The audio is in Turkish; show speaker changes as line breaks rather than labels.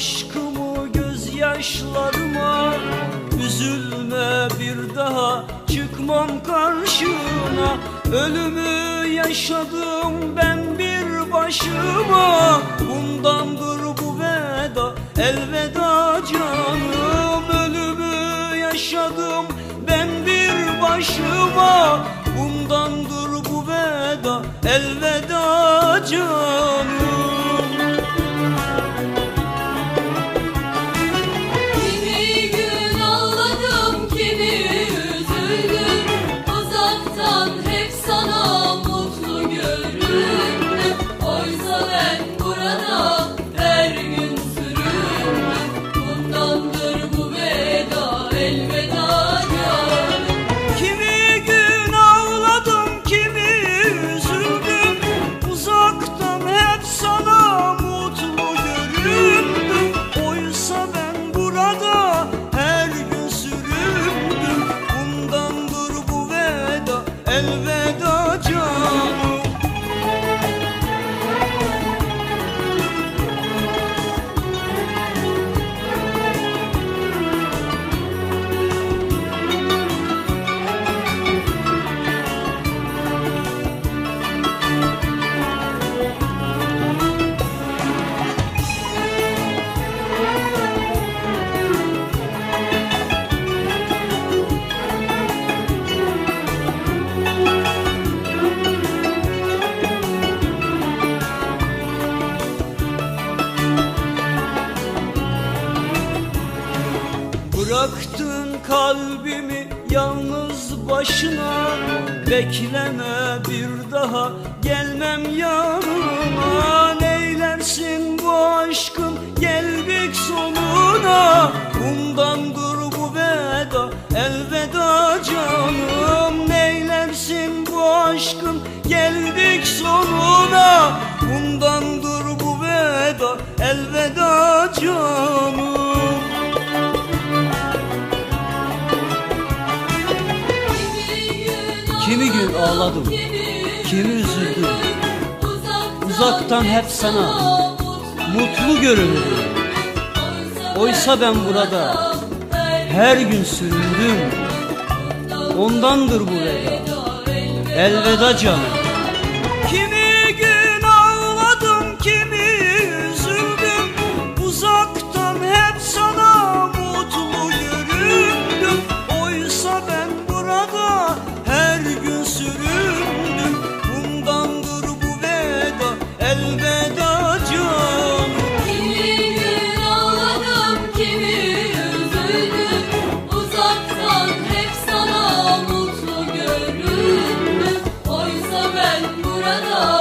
aşkımı gözyaşlarıma Üzülme bir daha çıkmam karşına. Ölümü yaşadım ben bir başıma. Bundandır bu veda elveda canım. Ölümü yaşadım ben bir başıma. Bundandır bu veda elveda canım.
Elveda
Bıraktın kalbimi yalnız başına. Bekleme bir daha gelmem yanına Neylersin bu aşkın geldik sonuna. Bundandır bu veda elveda canım. Neylersin bu aşkın geldik sonuna. Bundandır bu veda elveda canım
Kimi gün ağladım, kimi
üzüldüm.
Uzaktan,
hep sana mutlu görünürüm Oysa ben burada her gün süründüm. Ondandır bu veda. Elveda canım Lord.